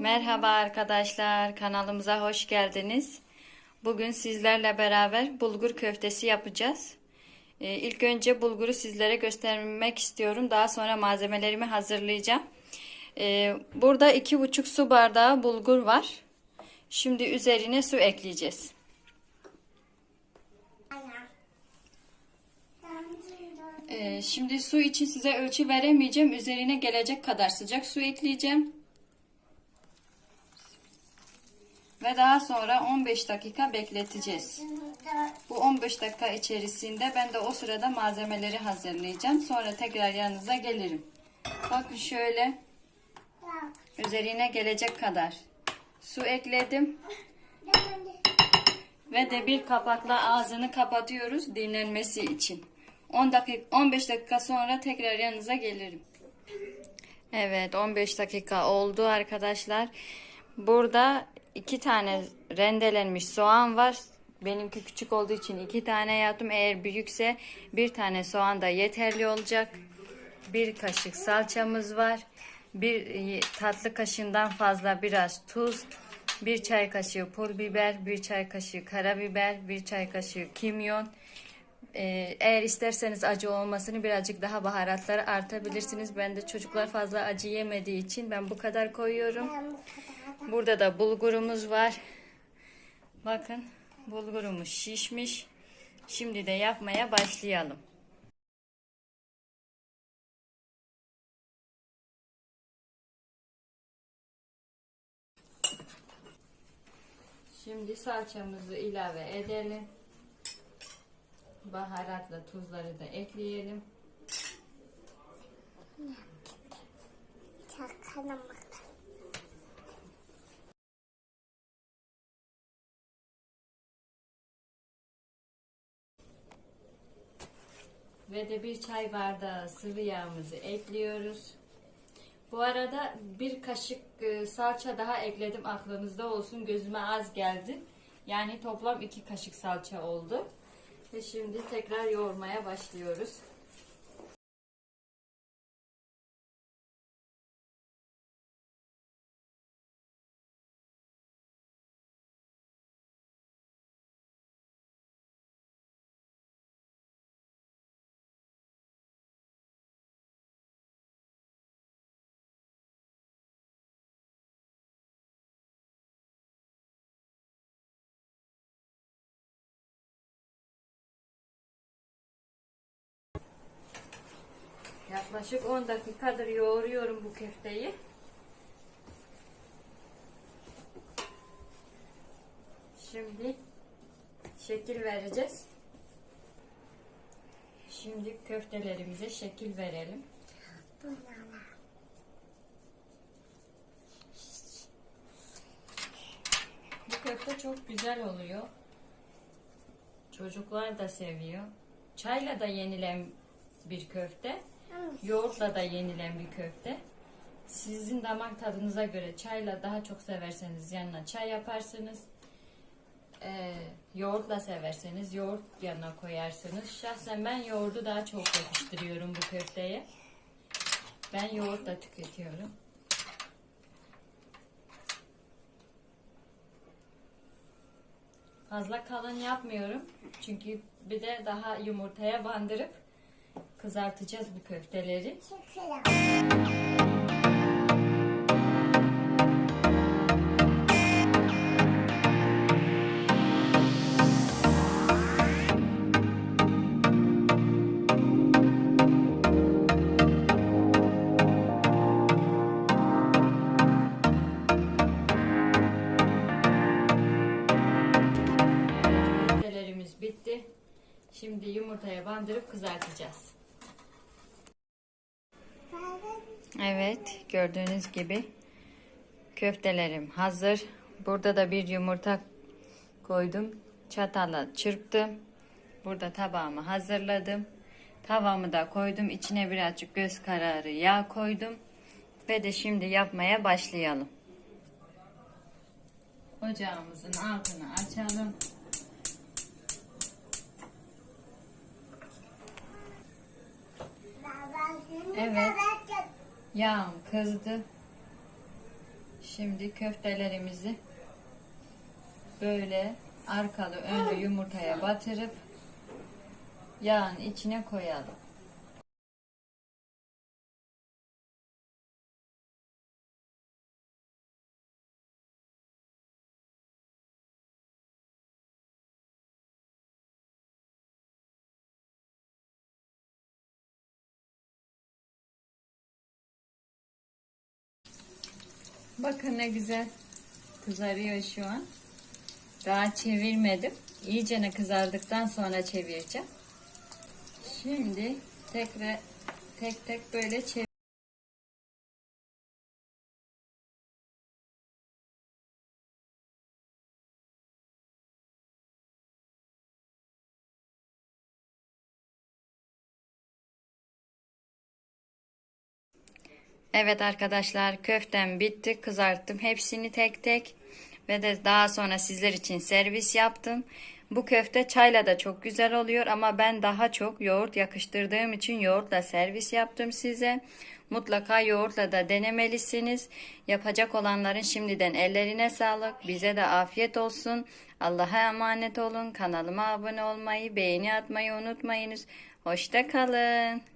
Merhaba arkadaşlar, kanalımıza hoş geldiniz. Bugün sizlerle beraber bulgur köftesi yapacağız. Ee, ilk önce bulguru sizlere göstermek istiyorum. Daha sonra malzemelerimi hazırlayacağım. Ee, burada iki buçuk su bardağı bulgur var. Şimdi üzerine su ekleyeceğiz. Ee, şimdi su için size ölçü veremeyeceğim. Üzerine gelecek kadar sıcak su ekleyeceğim. Ve daha sonra 15 dakika bekleteceğiz. Bu 15 dakika içerisinde ben de o sırada malzemeleri hazırlayacağım. Sonra tekrar yanınıza gelirim. Bakın şöyle üzerine gelecek kadar su ekledim. Ve de bir kapakla ağzını kapatıyoruz dinlenmesi için. 10 dakika 15 dakika sonra tekrar yanınıza gelirim. Evet 15 dakika oldu arkadaşlar. Burada iki tane rendelenmiş soğan var. Benimki küçük olduğu için iki tane yaptım. Eğer büyükse bir tane soğan da yeterli olacak. Bir kaşık salçamız var. Bir e, tatlı kaşığından fazla biraz tuz. Bir çay kaşığı pul biber, bir çay kaşığı karabiber, bir çay kaşığı kimyon. Ee, eğer isterseniz acı olmasını birazcık daha baharatları artabilirsiniz. Ben de çocuklar fazla acı yemediği için ben bu kadar koyuyorum. Burada da bulgurumuz var. Bakın bulgurumuz şişmiş. Şimdi de yapmaya başlayalım. Şimdi salçamızı ilave edelim. Baharatla tuzları da ekleyelim. Çakalım Ve de bir çay bardağı sıvı yağımızı ekliyoruz. Bu arada bir kaşık e, salça daha ekledim aklınızda olsun gözüme az geldi. Yani toplam iki kaşık salça oldu. Ve şimdi tekrar yoğurmaya başlıyoruz. Yaklaşık 10 dakikadır yoğuruyorum bu köfteyi. Şimdi şekil vereceğiz. Şimdi köftelerimize şekil verelim. Bu köfte çok güzel oluyor. Çocuklar da seviyor. Çayla da yenilen bir köfte. Yoğurtla da yenilen bir köfte. Sizin damak tadınıza göre çayla daha çok severseniz yanına çay yaparsınız. Ee, yoğurtla severseniz yoğurt yanına koyarsınız. Şahsen ben yoğurdu daha çok yakıştırıyorum bu köfteye. Ben yoğurtla tüketiyorum. Fazla kalın yapmıyorum. Çünkü bir de daha yumurtaya bandırıp kızartacağız bu köfteleri. Köftelerimiz bitti. Şimdi yumurtaya bandırıp kızartacağız. Evet, gördüğünüz gibi köftelerim hazır. Burada da bir yumurta koydum. Çatalla çırptım. Burada tabağımı hazırladım. Tavamı da koydum. İçine birazcık göz kararı yağ koydum. Ve de şimdi yapmaya başlayalım. Ocağımızın altını açalım. Evet. Yağım kızdı. Şimdi köftelerimizi böyle arkalı önlü yumurtaya batırıp yağın içine koyalım. Bakın ne güzel kızarıyor şu an. Daha çevirmedim. İyicene kızardıktan sonra çevireceğim. Şimdi tekrar tek tek böyle çevir. Evet arkadaşlar köftem bitti. Kızarttım hepsini tek tek ve de daha sonra sizler için servis yaptım. Bu köfte çayla da çok güzel oluyor ama ben daha çok yoğurt yakıştırdığım için yoğurtla servis yaptım size. Mutlaka yoğurtla da denemelisiniz. Yapacak olanların şimdiden ellerine sağlık. Bize de afiyet olsun. Allah'a emanet olun. Kanalıma abone olmayı, beğeni atmayı unutmayınız. Hoşça kalın.